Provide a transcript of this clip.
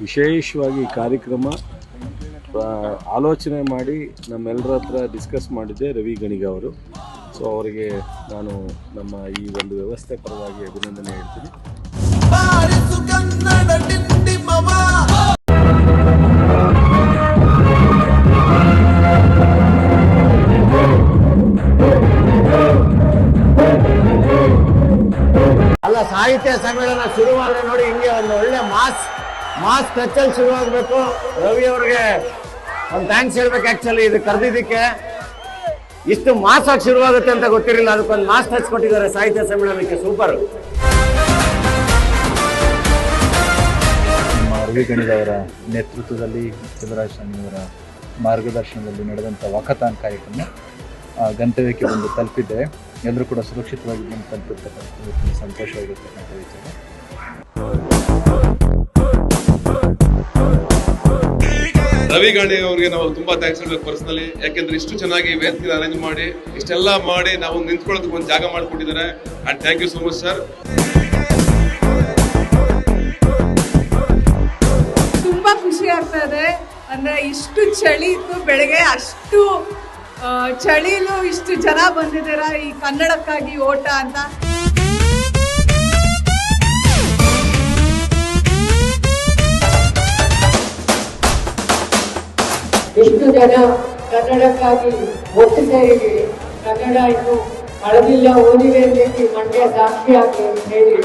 ವಿಶೇಷವಾಗಿ ಕಾರ್ಯಕ್ರಮ ಆಲೋಚನೆ ಮಾಡಿ ನಮ್ಮೆಲ್ಲರ ಹತ್ರ ಡಿಸ್ಕಸ್ ಮಾಡಿದ್ದೆ ರವಿ ಗಣಿಗ ಅವರು. ಸೊ ಅವರಿಗೆ ನಾನು ನಮ್ಮ ಈ ಒಂದು ವ್ಯವಸ್ಥೆ ಪರವಾಗಿ ಅಭಿನಂದನೆ ಹೇಳ್ತೀನಿ. ಸಾಹಿತ್ಯ ಸಮ್ಮೇಳನ ಶುರುವಾದ್ರೆ ನೋಡಿ, ಹಿಂಗೆ ಒಂದು ಒಳ್ಳೆ ಮಾಸ್ ಮಾಸ್ ಟಚ್ಚಲ್ಲಿ ಶುರುವಾಗಬೇಕು. ರವಿ ಅವ್ರಿಗೆ ಒಂದು ಥ್ಯಾಂಕ್ಸ್ ಹೇಳ್ಬೇಕು ಆ್ಯಕ್ಚುಲಿ ಇದು ಕರೆದಿದ್ದಕ್ಕೆ. ಇಷ್ಟು ಮಾಸ್ ಆಗಿ ಶುರುವಾಗುತ್ತೆ ಅಂತ ಗೊತ್ತಿರಲಿಲ್ಲ, ಅದಕ್ಕೊಂದು ಮಾಸ್ ಟಚ್ ಕೊಟ್ಟಿದ್ದಾರೆ ಸಾಹಿತ್ಯ ಸಮ್ಮೇಳನಕ್ಕೆ. ಸೂಪರ್ ರವಿ ಗಣಿದವರ ನೇತೃತ್ವದಲ್ಲಿ ಸಿದ್ದರಾಜ ಸ್ವಾಮಿಯವರ ಮಾರ್ಗದರ್ಶನದಲ್ಲಿ ನಡೆದಂಥ ವಾಕಥಾನ್ ಕಾರ್ಯಕ್ರಮ ಗಂತವ್ಯಕ್ಕೆ ಬಂದು ತಲುಪಿದ್ದೆ ಎಲ್ಲರೂ ಕೂಡ ಸುರಕ್ಷಿತವಾಗಿ ಬಂದು ತಲುಪಿರ್ತಕ್ಕಂಥ ಸಂತೋಷವಾಗಿರ್ತಕ್ಕಂಥ ವಿಚಾರ ರವಿ ಗಾಂಧಿ ಅವರಿಗೆ ನಾವು ತುಂಬಾ ಥ್ಯಾಂಕ್ಸ್ ಹೇಳಬೇಕು ಪರ್ಸನಲಿ ಯಾಕೆಂದ್ರೆ ಇಷ್ಟು ಚೆನ್ನಾಗಿ ವೇದಿಕೆ ಅರೇಂಜ್ ಮಾಡಿ ಇಷ್ಟೆಲ್ಲ ಮಾಡಿ ನಾವು ನಿಂತ್ಕೊಳ್ಳೋದಕ್ಕೆ ಒಂದು ಜಾಗ ಮಾಡಿಕೊಟ್ಟಿದ್ದಾರೆ. And thank you so much sir ತುಂಬಾ ಖುಷಿ ಆಗ್ತಾ ಇದೆ. ಅಂದ್ರೆ ಇಷ್ಟು ಚಳಿ ಇತ್ತು ಬೆಳಗ್ಗೆ ಅಷ್ಟು ಚಳಿಲೂ ಇಷ್ಟು ಜನ ಬಂದಿದ್ದೀರಾ ಈ ಕನ್ನಡಕ್ಕಾಗಿ ಓಟ ಅಂತ? ಎಷ್ಟು ಜನ ಕನ್ನಡಕ್ಕಾಗಿ ಒಟ್ಟು ಸೇರಿ ಕನ್ನಡ ಇನ್ನು ಅಳದಿಲ್ಲ ಓದಿದೆ ಮಂಡ್ಯ ಸಾಕ್ಷಿ ಅಂತ ಹೇಳಿ.